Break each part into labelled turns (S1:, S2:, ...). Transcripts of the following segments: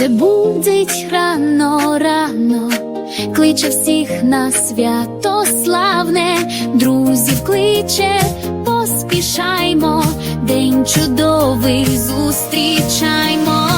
S1: сонце будить рано, рано, кличе всіх на свято славне, друзів кличе, поспішаймо, день чудовий зустрічаймо.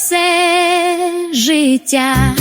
S1: все життя.